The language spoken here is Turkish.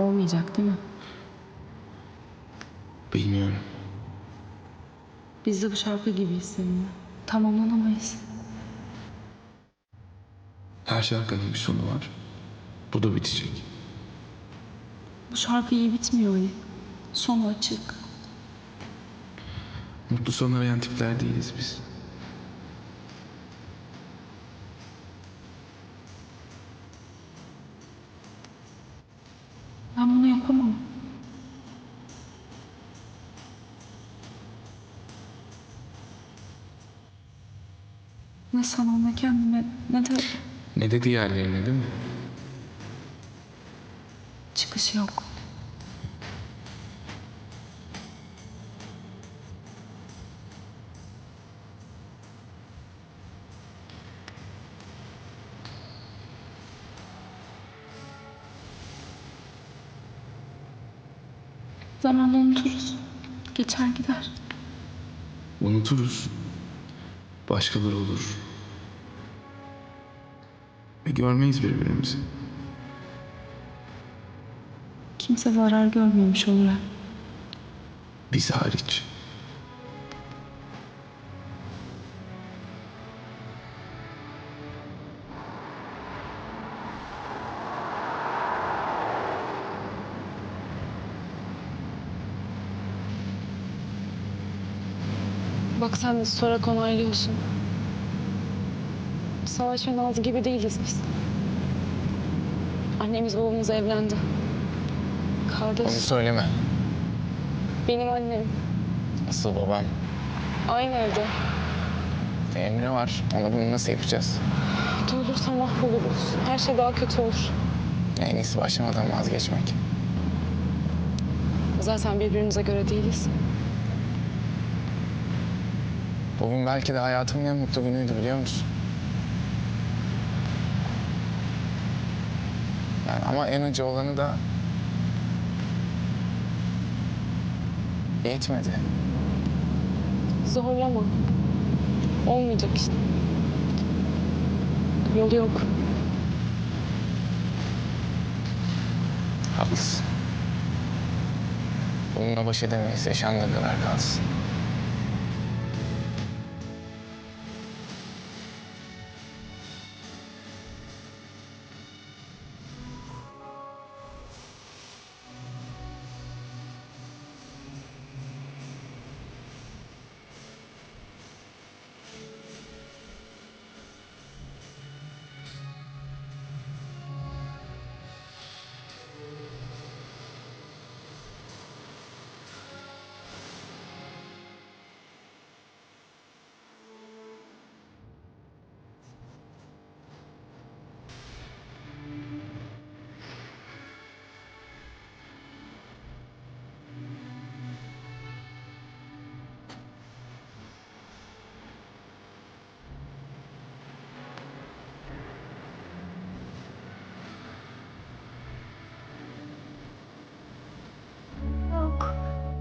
Olmayacak değil mi? Bilmiyorum. Biz de bu şarkı gibiyiz seninle. Tamamlanamayız. Her şarkının bir sonu var. Bu da bitecek. Bu şarkı iyi bitmiyor Ali. Sonu açık. Mutlu son arayan tipler değiliz biz. Ne sana ne kendime ne de Ne de diğerlerine değil mi? çıkış yok. Zamanla unuturuz. Geçer gider. Unuturuz. Başkaları olur. Ve görmeyiz birbirimizi. Kimse zarar görmemiş olur. ha. Biz hariç. Bak sen de sonra onaylıyorsun. Savaş ve Nazlı gibi değiliz biz. Annemiz babamız evlendi. Kardeş, Onu söyleme. benim annem. Asıl babam. Aynı evde. Emre var. Ona bunu nasıl yapacağız? Duyulursa mahvoluruz. Her şey daha kötü olur. En iyisi başlamadan vazgeçmek. Zaten birbirimize göre değiliz. Bugün belki de hayatımın en mutlu günüydü biliyor musun? Yani ama en acı olanı da yetmedi. Zorlama. Olmayacak işte. Yolu yok. Haklısın. Bununla baş edemeyiz. Yaşandığı kadar